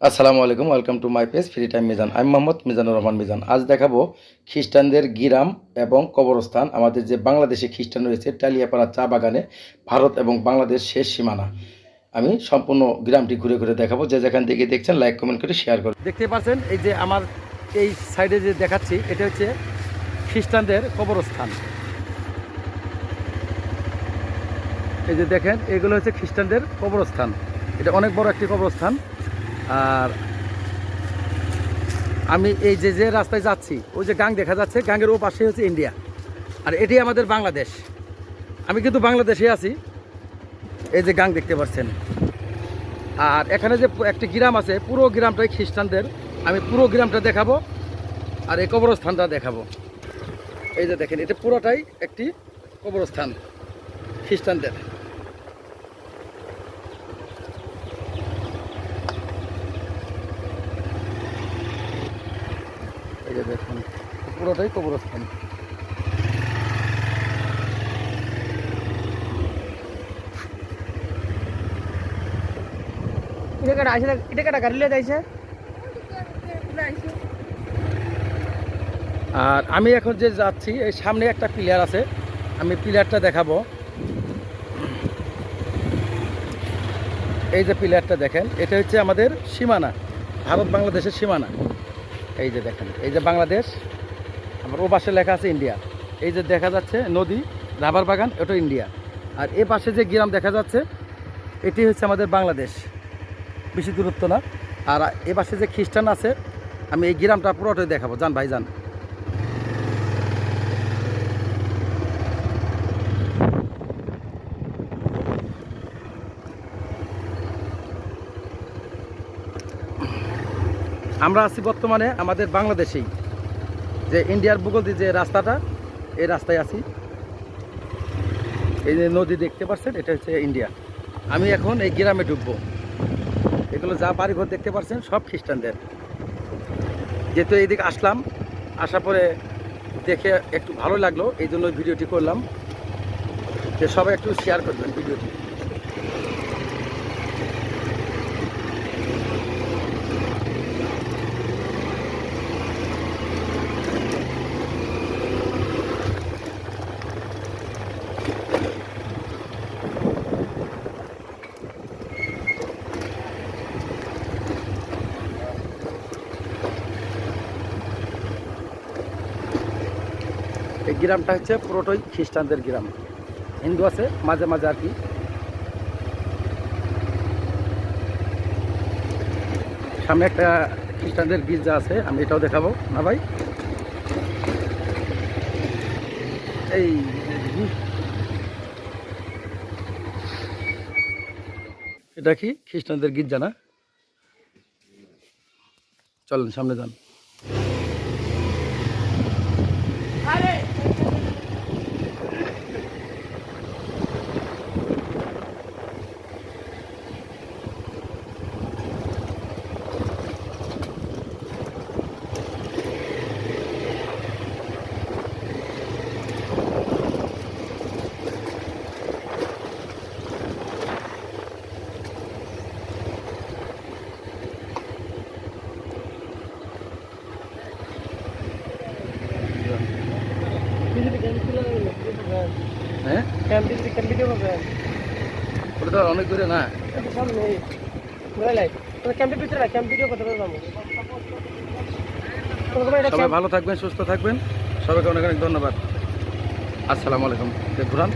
আসসালামু আলাইকুম welcome to my page free time Mizan আমি মোহাম্মদ মিজানুর রহমান মিজান আজ দেখাবো খ্রিস্টানদের গিরাম এবং কবরস্থান, আমাদের যে বাংলাদেশে খ্রিস্টান রয়েছে, টালিয়াপাড়া চা বাগানে, ভারত এবং বাংলাদেশ শেষ সীমানা। আমি সম্পূর্ণ গ্রামটি ঘুরে ঘুরে দেখাবো, যে যেখান থেকে দেখছেন লাইক কমেন্ট করে শেয়ার করুন। দেখতে পাচ্ছেন, এই যে আমার এই সাইডে যে দেখাচ্ছি, এটা হচ্ছে খ্রিস্টানদের কবরস্থান। এই যে দেখেন, এগুলো হচ্ছে খ্রিস্টানদের কবরস্থান। এটা অনেক বড় একটি কবরস্থান। আর আমি এই যে যে রাস্তায় যাচ্ছি, ওই যে গাং দেখা যাচ্ছে গাঙের ও পাশে হচ্ছে ইন্ডিয়া আর এটি আমাদের বাংলাদেশ। আমি কিন্তু বাংলাদেশে আছি। এই যে গাং দেখতে পাচ্ছেন। আর এখানে যে একটি গ্রাম আছে, পুরো গ্রামটাই খ্রিস্টানদের। আমি পুরো গ্রামটা দেখাবো আর এই কবরস্থানটা দেখাবো। এই যে দেখেন, এটা পুরোটাই একটি কবরস্থান খ্রিস্টানদের। এই যে দেখুন পুরোটাই কবরস্থান। এটা কাটা কাটা যাইছে? আর আমি এখন যে যাচ্ছি এই সামনে একটা প্লেয়ার আছে। আমি পিলারটা দেখাবো। এই যে প্লেয়ারটা দেখেন এটা হচ্ছে আমাদের সীমানা ভারত বাংলাদেশের সীমানা। এই যে দেখেন, এই যে বাংলাদেশ, আমার ও পাশে লেখা আছে ইন্ডিয়া। এই যে দেখা যাচ্ছে নদী, রাবার বাগান, ওটা ইন্ডিয়া। আর এ পাশে যে গ্রাম দেখা যাচ্ছে, এটি হচ্ছে আমাদের বাংলাদেশ। বেশি দূরত্ব না। আর এ পাশে যে খ্রিস্টান আছে, আমি এই গ্রামটা পুরোটাই দেখাবো। যান ভাই, যান। আমরা আছি বর্তমানে আমাদের বাংলাদেশেই। যে ইন্ডিয়ার ভূগোল দিয়ে যে রাস্তাটা, এই রাস্তায় আছি। এই যে নদী দেখতে পাচ্ছেন এটা হচ্ছে ইন্ডিয়া। আমি এখন এই গ্রামে ঢুকবো এগুলো যা বাড়িঘর দেখতে পাচ্ছেন সব খ্রিস্টানদের। যেহেতু এইদিকে আসলাম, আসার পরে দেখে একটু ভালো লাগল, এই জন্য ভিডিওটি করলাম। যে সবাই একটু শেয়ার করবেন ভিডিওটি। এই গ্রামটা হচ্ছে পুরোটাই খ্রিস্টানদের গ্রাম। হিন্দু আছে, মাঝে মাঝে আর কি। সামনে একটা খ্রিস্টানদের গির্জা আছে, আমি এটাও দেখাবো। না ভাই? এই এটা কি? খ্রিস্টানদের গির্জা না? চলেন, সামনে যান। হ্যাঁ? ক্যাম্পিং ওটা তো অনেক দূরে না? সামনে বুঝলাই ক্যাম্পের ভিতরে ক্যাম্প ভিডিও করতে পারব এটা সবাই ভালো থাকবেন সুস্থ থাকবেন। সবাইকে অনেক অনেক ধন্যবাদ। আসসালামু আলাইকুম। ঘুরান?